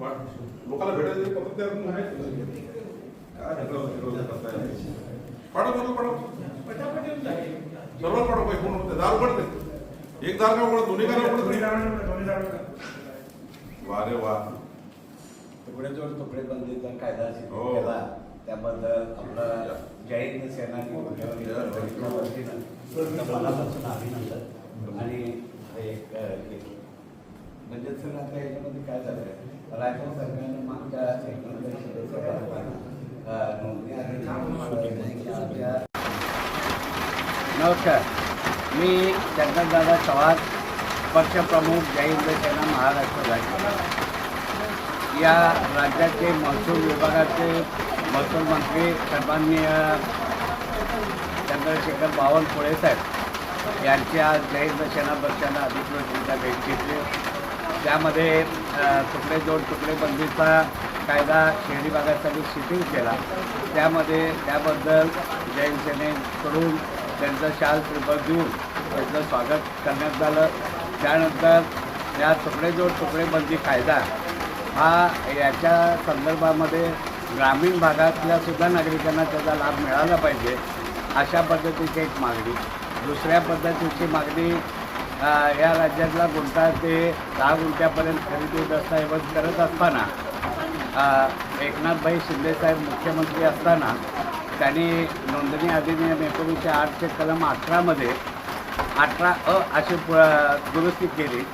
लोकांना भेटायचं ते पत्र तयार करून घेऊया. काय करताय? पाठव पाठव पाठव सर्व फोन होते दार उघडते एक दार का उघडत दोन्ही का उघडत वा रे वा तुकड्याजवळ तुकडे बंदीचा कायदा हो. केला. त्याबद्दल आपला मुख्यमंत्र्यांच्या वतीनं तुमचं मनापासून अभिनंदन. आणि एक म्हणजे सर आता याच्यामध्ये काय झालंय राज्य सरकारने मागच्या एकोणीसशे सदस्य नोंदणी आणि नमस्कार मी चंदनदादा चव्हाण पक्षप्रमुख जय हिंद सेना महाराष्ट्र राज्य. या राज्याचे महसूल विभागाचे महसूल मंत्री सन्माननीय चंद्रशेखर बावनकुळे साहेब यांची आज जय हिंद सेना पक्षानं अधिकृतरित्या भेट घेतली. त्यामध्ये तुकडे जोड तुकडे बंदीचा कायदा शहरी भागासाठी शिथिल केला. त्यामध्ये त्याबद्दल जैन सेनेकडून त्यांचं शाल त्रिपल देऊन त्यांचं स्वागत करण्यात आलं त्यानंतर या तुकडे जोड तुकडे बंदी कायदा हा याच्या संदर्भामध्ये ग्रामीण भागातल्या सुद्धा नागरिकांना त्याचा लाभ मिळाला पाहिजे अशा पद्धतीची एक मागणी. दुसऱ्या पद्धतीची मागणी या राज्यातला गुंठा ते दहा गुंठ्यापर्यंत खरेदी दस्तऐवज करत असताना एकनाथभाई शिंदेसाहेब मुख्यमंत्री असताना त्यांनी नोंदणी अधिनियम एकोणीसशे आठचे कलम अठरामध्ये अठरा अ अशी प- दुरुस्ती केली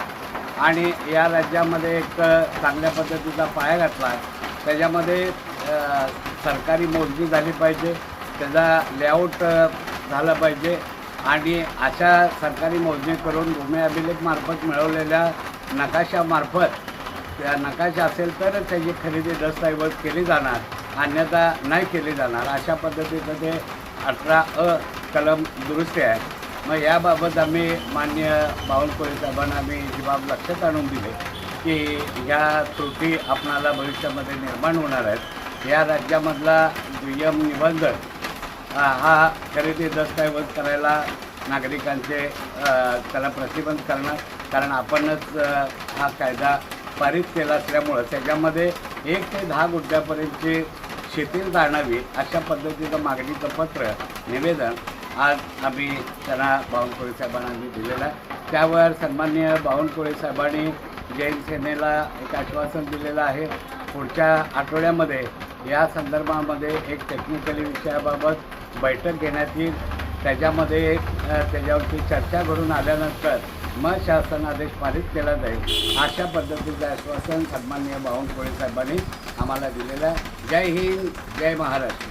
आणि या राज्यामध्ये एक चांगल्या पद्धतीचा पाया घातला. त्याच्यामध्ये सरकारी मोजणी झाली पाहिजे त्याचा लेआउट झाला झालं पाहिजे आणि अशा सरकारी मोजणी करून भूमी अभिलेखमार्फत मिळवलेल्या नकाशामार्फत त्या नकाशा असेल तरच त्याची खरेदी दस्तऐवज केली जाणार अन्यथा नाही केली जाणार. अशा पद्धतीचं ते अठरा अ कलम दुरुस्ती आहे. मग याबाबत आम्ही मान्य बावनकुळे साहेबांना आम्ही ही बाब लक्षात आणून दिले की ह्या त्रुटी आपणाला भविष्यामध्ये निर्माण होणार आहेत. या राज्यामधला दुय्यम निबंधक हा खरेदी दस्तऐवज करायला नागरिकांचे त्याला प्रतिबंध करणं कारण आपणच हा कायदा पारित केला असल्यामुळं त्याच्यामध्ये एक ते दहा गुड्ड्यापर्यंतची शिथिल जाणावी अशा पद्धतीचं मागणीचं पत्र निवेदन आज आम्ही त्यांना बावनकुळे साहेबांना आम्ही दिलेलं आहे. त्यावर सन्माननीय बावनकुळे साहेबांनी जैन सेनेला एक आश्वासन दिलेलं आहे. पुढच्या आठवड्यामध्ये या संदर्भामध्ये एक टेक्निकली विषयाबाबत बैठक घेण्यात येईल त्याच्यामध्ये एक त्याच्यावरती चर्चा करून आल्यानंतर मग शासन आदेश पारित केला जाईल. अशा पद्धतीचं आश्वासन सन्माननीय बावनकुळे साहेबांनी आम्हाला दिलेलं आहे. जय हिंद जय महाराष्ट्र.